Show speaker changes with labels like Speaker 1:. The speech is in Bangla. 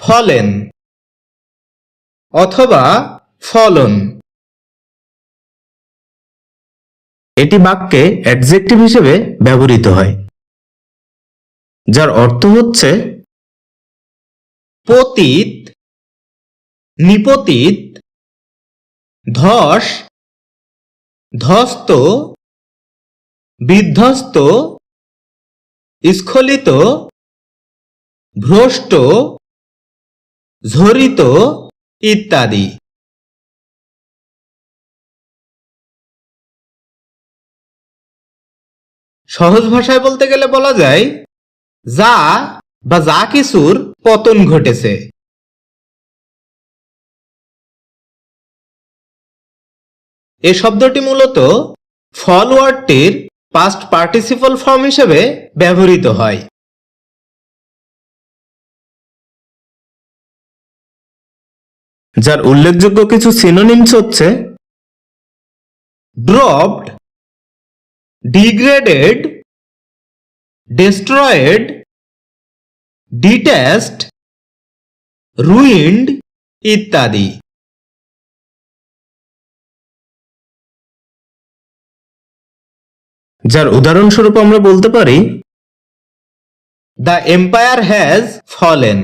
Speaker 1: ফলেন। অথবা ফলন।
Speaker 2: এটি বাক্যে অ্যাডজেক্টিভ হিসেবে ব্যবহৃত হয়, যার অর্থ হচ্ছে
Speaker 1: পতিত, নিপতিত, ধস, ধস্ত, বিধ্বস্ত, স্খলিত, ভ্রষ্ট ঝরিত ইত্যাদি। সহজ ভাষায় বলতে গেলে বলা যায়, যা বা যা কিছুর পতন ঘটেছে। এ শব্দটি মূলত ফল ওয়ার্ডটির পাস্ট পার্টিসিপল ফর্ম হিসেবে ব্যবহৃত হয়।
Speaker 2: যার উল্লেখযোগ্য কিছু সিনোনিমস হচ্ছে
Speaker 1: dropped degraded destroyed, detached, ruined ইত্যাদি।
Speaker 2: যার উদাহরণস্বরূপ আমরা বলতে পারি
Speaker 1: দ্য এম্পায়ার হ্যাজ ফলেন